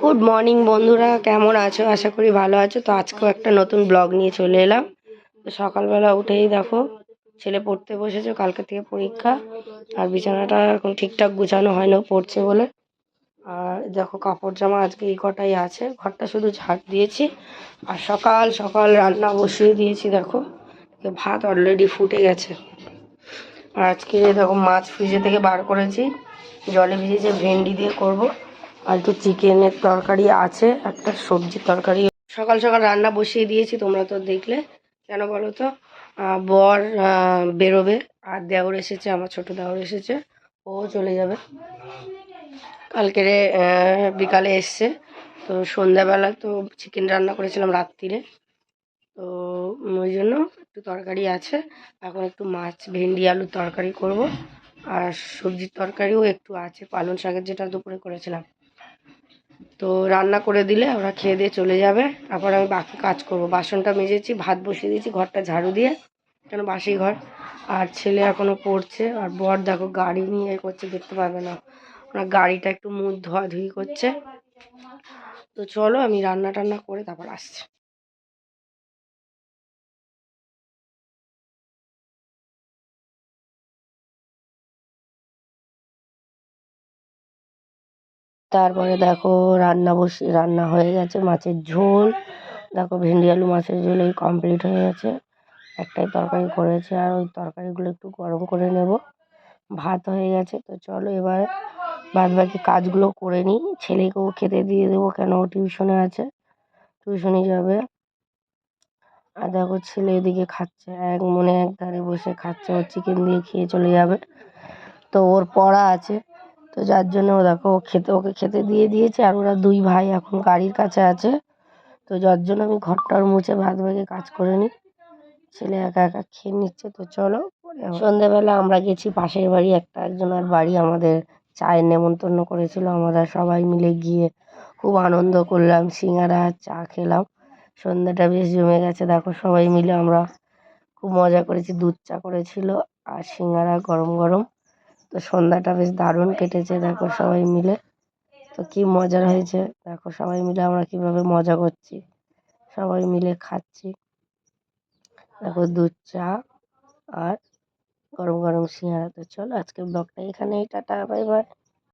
Good morning বন্ধুরা। কেমন আছো? আশা করি ভালো আছো। তো আজকেও একটা নতুন ব্লগ নিয়ে চলে এলাম। তো সকালবেলা উঠেই দেখো, ছেলে পড়তে বসেছে, কালকে থেকে পরীক্ষা। আর বিছানাটা এখন ঠিকঠাক গুছানো হয় না, পড়ছে বলে। আর দেখো কাপড় জামা আজকে এই কটাই আছে। ঘরটা শুধু ঝাড় দিয়েছি। আর সকাল সকাল রান্না বসিয়ে দিয়েছি, দেখো। ভাত অলরেডি ফুটে গেছে। আর আজকে দেখো, মাছ ফ্রিজে থেকে বার করেছি। জলে ভিজেছে, ভেন্ডি দিয়ে করব। আর একটু চিকেনের তরকারি আছে, একটা সবজির তরকারি। সকাল সকাল রান্না বসিয়ে দিয়েছি, তোমরা তো দেখলে। কেন বলো তো? বর বেরোবে, আর দেওর এসেছে, আমার ছোট দেওর এসেছে, ও চলে যাবে। কালকে বিকালে এসছে, তো সন্ধ্যাবেলা তো চিকেন রান্না করেছিলাম রাত্রিরে তো ওই জন্য একটু তরকারি আছে, এখন একটু মাছ, ভেন্ডি আলুর তরকারি করব। আর সবজির তরকারিও একটু আছে, পালং শাকের যেটা দুপুরে করেছিলাম। তো রান্না করে দিলে ওরা খেয়ে দিয়ে চলে যাবে। তারপর আমি বাকি কাজ করব। বাসনটা মেজেছি, ভাত বসিয়ে দিয়েছি, ঘরটা ঝাড়ু দিয়ে, কেন বাসি ঘর। আর ছেলে এখনও পড়ছে, আর বর দেখো গাড়ি নিয়ে করছে, দেখতে পাবে না। ওনার গাড়িটা একটু মুখ ধোয়াধুয়ি করছে। তো চলো আমি রান্না টান্না করে তারপর আসছি। তারপরে দেখো রান্না বসে, রান্না হয়ে গেছে মাছের ঝোল। দেখো ভেন্ডি আলু মাছের ঝোল এই কমপ্লিট হয়ে গেছে। একটাই তরকারি করেছে আর ওই তরকারিগুলো একটু গরম করে নেব। ভাত হয়ে গেছে তো চলো এবার বাদ বাকি কাজগুলো করে নিই। ছেলেকেও খেতে দিয়ে দেবো কেন ও টিউশনে আছে। টিউশনে যাবে। আর দেখো ছেলে এদিকে খাচ্ছে, এক মনে এক ধারে বসে খাচ্ছে, ও চিকেন দিয়ে খেয়ে চলে যাবে। তো ওর পড়া আছে। তো যার জন্য ও দেখো ও খেতে, ওকে খেতে দিয়ে দিয়েছে আর ওরা দুই ভাই এখন গাড়ির কাছে আছে। তো যার জন্য আমি ঘরটার মুছে ভাত ভাগে কাজ করে নিই। ছেলে একা একা খেয়ে নিচ্ছে, তো চলো সন্ধ্যেবেলা আমরা গেছি পাশের বাড়ি, একটা একজনের বাড়ি আমাদের চায়ের নেমন্তন্ন করেছিল, আমরা সবাই মিলে গিয়ে খুব আনন্দ করলাম, সিঙ্গারা, চা খেলাম। সন্ধ্যাটা বেশ জমে গেছে, দেখো সবাই মিলে আমরা খুব মজা করেছি, দুধ চা করেছিল আর সিঙ্গারা গরম গরম। তো সন্ধ্যাটা বেশ দারুণ কেটেছে, দেখো সবাই মিলে। তো কি মজার হয়েছে, দেখো সবাই মিলে আমরা কীভাবে মজা করছি। সবাই মিলে খাচ্ছি। দেখো দুধ, চা আর গরম গরম সিঙ্গারা। তো চলো আজকে ব্লগটা এখানেই, টাটা, বাই বাই।